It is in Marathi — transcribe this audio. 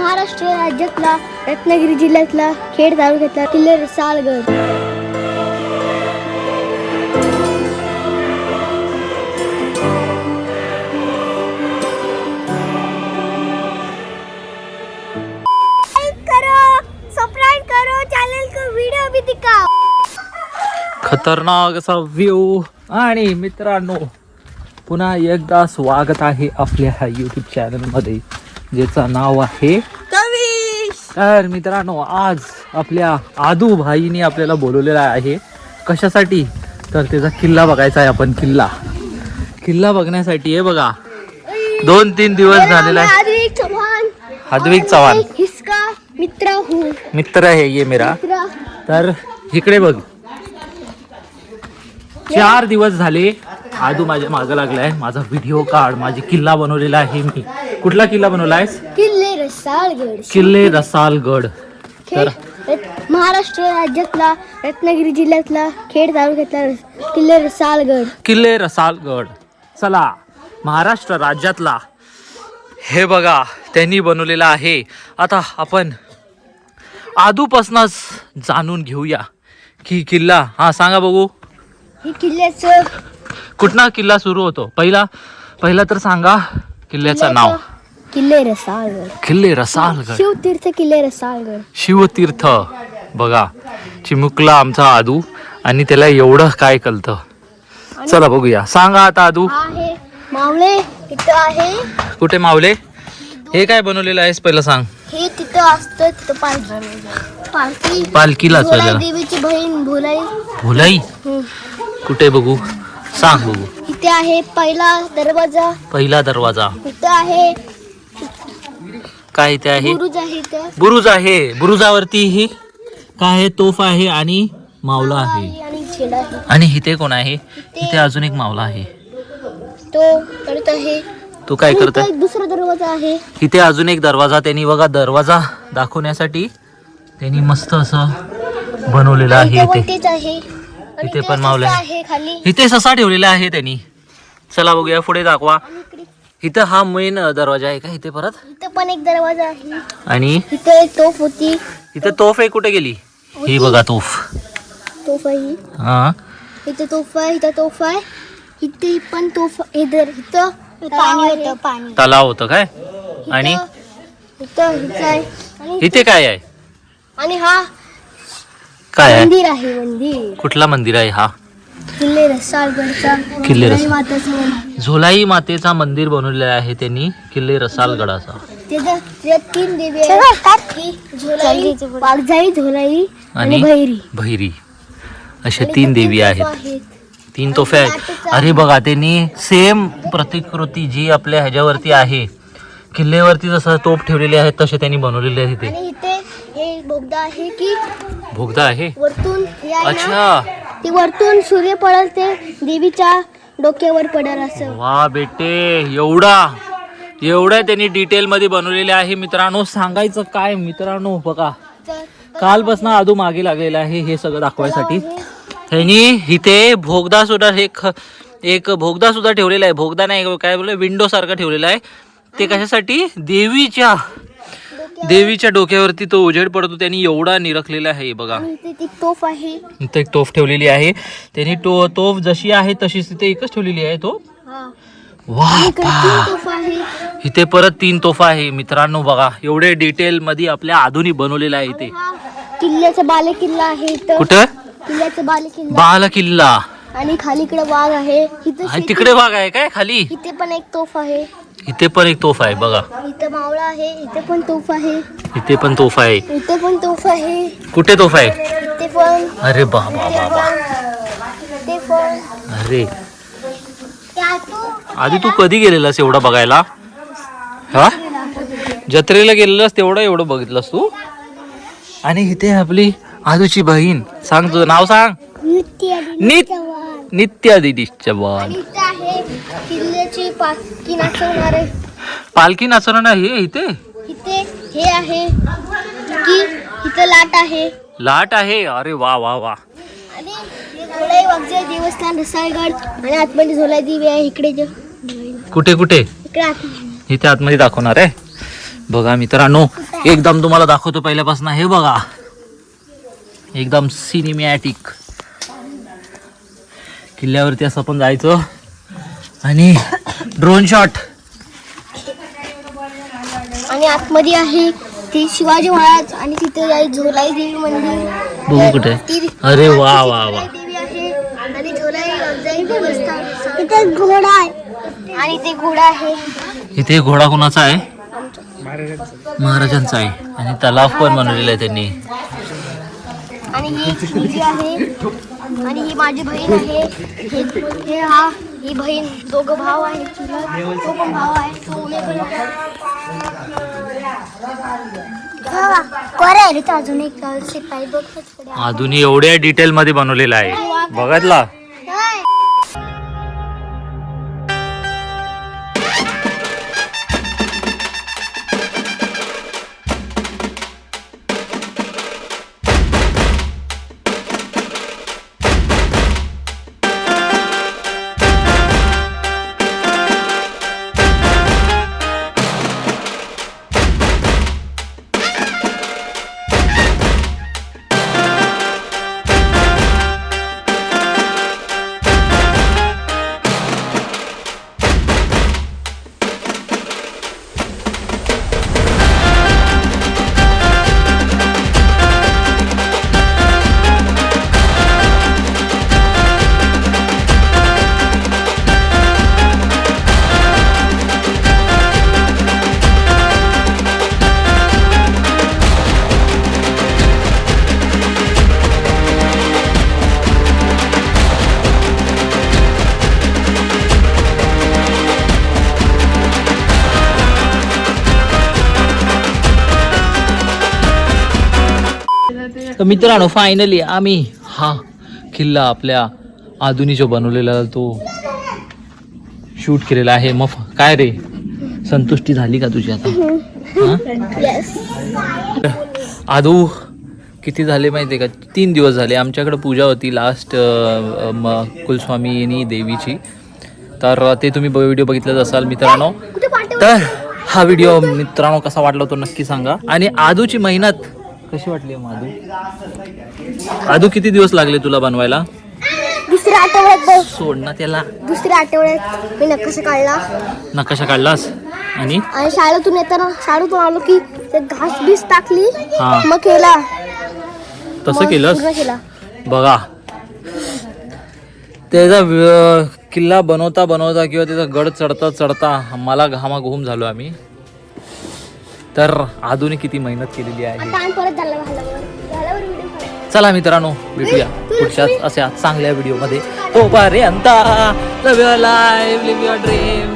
महाराष्ट्र राज्यातला रत्नागिरी जिल्ह्यातला खेड तालुक्यातला किल्ले सालगड. खतरनाक असा व्ह्यू आणि मित्रांनो पुन्हा एकदा स्वागत आहे आपल्या ह्या यूट्यूब चॅनलमध्ये ज्याचं नाव आहे तर मित्रांनो आज आपल्या आदू भाईने आपल्याला बोलवलेला आहे. कशासाठी? तर त्याचा किल्ला बघायचा आहे आपण किल्ला. किल्ला बघण्यासाठी हे बघा. दोन तीन दिवस झालेला आहे. चव्हाण मित्र हूँ। मित्र आहे ये मेरा. तर इकडे बघ. चार दिवस झाले आदू माझ्या मागं लागलाय. माझा व्हिडिओ काढ. माझी किल्ला बनवलेला आहे मी. कुठला किल्ला बनवलायस किल्ले रसाळगड. किल्ले रसालगड तर खेड रत- महाराष्ट्र राज्यातला रत्नागिरी जिल्ह्यातला खेड तालुक्यातला रस- किल्ले रसाळगड. किल्ले रसालगड चला महाराष्ट्र राज्यातला हे बघा त्यांनी बनवलेला आहे. आता आपण आदूपासूनच जाणून घेऊया की किल्ला हा सांगा बघू. हे किल्ल्याचं कुठला किल्ला सुरू होतो? पहिला पहिला तर सांगा. किल्ल्याचं नाव. किल्ले रसाळगड किल्ले रसालगड शिवतीर्थ किल्ले रसाळगड शिवतीर्थ. बघा चिमुकला आमचा आदू आणि त्याला एवढं काय कळतं. चला बघूया. सांगा आता आदू. आहे मावळे इथं आहे. कुठे मावले हे काय बनवलेलं आहेस पहिलं सांग. हे तिथं असतं तिथं पालखी. पालखी. पालखीला भोलाई चला देवीची बहीण भोलाई. भुलाई? हम्म. कुठे बघू? सांग बघू. इथे आहे पहिला दरवाजा. पहिला दरवाजा. इथं आहे काय इथे आहे? बुरुज आहे इथं. बुरुज आहे. बुरुजावरती ही काय आहे? तोफ आहे आणि मावला आहे. आणि झेंडा आहे. आणि इथे कोण आहे? इथे अजून एक मावला आहे. तो करत आहे. तो काय इथं करतोय? एक दुसरा दरवाजा आहे. इथे अजून एक दरवाजा. त्यांनी बघा दरवाजा दाखवण्यासाठी त्यांनी मस्त असं बनवलेलं आहे इथं. आहे. इथे पण मावलं आहे. इथे ससा ठेवलेला आहे त्यांनी. चला बघूया पुढे दाखवा. इथं हा मेन दरवाजा आहे का इथे परत? इथं पण एक दरवाजा आहे. आणि? इथं एक तोफ होती. इथे तोफ आहे कुठे गेली? ही बघा तोफ. तोफ आहे ही. हा. इथं तोफ आहे इथं तोफ आहे. इथे पण तोफ इधर इथं पाणी होतं पाणी. तलाव होतं काय? इथं आणि? इथे काय आहे? आणि हा काय आहे? मंदिर आहे मंदिर. कुठला मंदिर आहे हा? किल्ले रसाळगडचा किल्ले रसाळ. झुलाई माताचं मंदिर. झोलाई मातेचा मंदिर बनवलेलं आहे त्यांनी किल्ले रसालगडाचा. त्याच्यात तीन देवी आहेत. की झोलाई वाघजाई झोलाई आणि आणि भैरी. भैरी. अशा तीन देवी आहेत. तीन तोफे आहेत. अरे बघा त्यांनी सेम प्रतिकृती जी आपल्या ह्याच्यावरती आहे. किल्ल्यावरती जसं तोफ ठेवलेली आहे तसे त्यांनी बनवलेले आहे ते आणि इथे हे बोगदा आहे की भोगदा आहे? वरतून हे आहे ना अच्छा. ते वरतून सूर्य पडल ते देवीच्या डोक्यावर पडल असं. वा बेटे एवढा एवढ्या त्यांनी डिटेल मध्ये बनवलेले आहे. मित्रांनो सांगायचं काय? मित्रांनो बघा. कालपासून आदू मागे लागलेला आहे हे सगळं दाखवायसाठी. त्यांनी इथे भोगदा सुद्धा हे ख- एक भोगदा सुद्धा ठेवलेला आहे. भोगदा नाही काय बोल विंडो सारखा ठेवलेला आहे. ते कशासाठी? देवीच्या देवीच्या डोक्यावरती तो उजेड पडतो त्यांनी एवढा निरखलेला आहे बघा. आणि इथे ती तोफ आहे. इथे एक तोफ ठेवलेली आहे. त्यांनी तो तोफ जशी आहे तशीच तिथे एकच ठेवलेली आहे तो. हा. वा आणि इकडे तीन तोफ आहे. इथे परत तीन तोफा आहे. मित्रांनो बघा एवढे डिटेल मध्ये आपल्या आधुनिक बनवलेलं आहे इथे. हा. किल्ल्याचा बाले किल्ला आहे इथं. कुठं? किल्ल्याचा बाले किल्ला बाल किल्ला आणि खाली इकडे वाघ आहे. इथं आणि शेती- तिकडे भाग आहे काय? खाली. इथे पण एक तोफ आहे. इथे पण एक तोफ आहे बघा. इथं मावळा आहे इथे पण तोफ आहे. इथे पण तोफ आहे. इथे पण तोफ आहे. कुठे तोफ आहे? इथे पण. अरे बाबा इथे बाबा. पण. इथे पण. अरे. आधी तू कधी गेलेलास एवढा बघायला? हा? जत्रेला गेलेलास तेवढं एवढं बघितलंस तू? आणि इथे आपली आदूची बहीण. सांग तुझं नाव सांग. नृत्य. नित्या दिदी चव्हाण किल्ल्याची पालखी नाचवणारे पालखी नाचवणं नाही हे इथे? इथे हे आहे की इथं लाट आहे. लाट आहे? अरे वा वा वा. आणि झोलाई वागजे देवस्थान रसाळगड आणि आतमध्ये झोलाई देवी आहे इकडे जे. कुठे कुठे? इकडे इथे आतमध्ये दाखवणार आहे. बघा मित्रांनो एकदम तुम्हाला दाखवतो पहिल्यापासून. हे बघा. एकदम सिनेमॅटिक किल्ल्यावरती असं पण जायचं. आणि ड्रोन शॉट आणि आतमध्ये आहे ती शिवाजी महाराज आणि तिथे आहे झोलाई देवी मंदिर. बघू कुठे? ती- अरे वा वा वा. देवी आहे आणि झोलाई अफजाई देवस्थान. तिथे घोडा आहे. आणि ते घोडा आहे. इथे घोडा कोणाचा आहे? महाराजांचा आहे. आणि तलाव पण बनवलेला आहे त्यांनी. आणि ही मुलगी आहे. आणि ही माझी बहीण आहे. हे हे हा बहीण दोघं भाव आहे तो पण भाव आहे. तो रे तो अजून अजूनही एवढ्या डिटेल मध्ये बनवलेला आहे. बघितला? तर मित्रांनो फायनली आम्ही हा किल्ला आपल्या आधुनिक बनवलेला तो शूट केलेला आहे. मग काय रे? संतुष्टी झाली का तुझी आता. आदू किती झाले माहिती आहे का? तीन दिवस झाले. आमच्याकडे पूजा होती लास्ट कुलस्वामीनी देवीची. तर ते तुम्ही व्हिडिओ बघितलाच असाल मित्रांनो. तर हा व्हिडिओ मित्रांनो कसा वाटला तो नक्की सांगा. आणि आदूची मेहनत कशी वाटली आहे आदू आदू किती दिवस लागले तुला बनवायला? दुसऱ्या आठवड्यात सोड ना त्याला. दुसऱ्या आठवड्यात मी नकाशा काढला. नकाशा काढलास? आणि? शाळेतून येताना शाळेतून आलो की ते घास बीस टाकली हा. मग केला. तसं केला. बघा. त्याचा किल्ला बनवता बनवता किंवा त्याचा गड चढता चढता मला घामाघूम झालो आम्ही. तर आधुनिक किती मेहनत केलेली आहे. आता आणि परत झाला झाल्यावर झाल्यावर व्हिडिओ काढ. चला मित्रांनो भेटूया पुढच्याच अशा चांगल्या व्हिडिओमध्ये तोपर्यंत love your life live your dream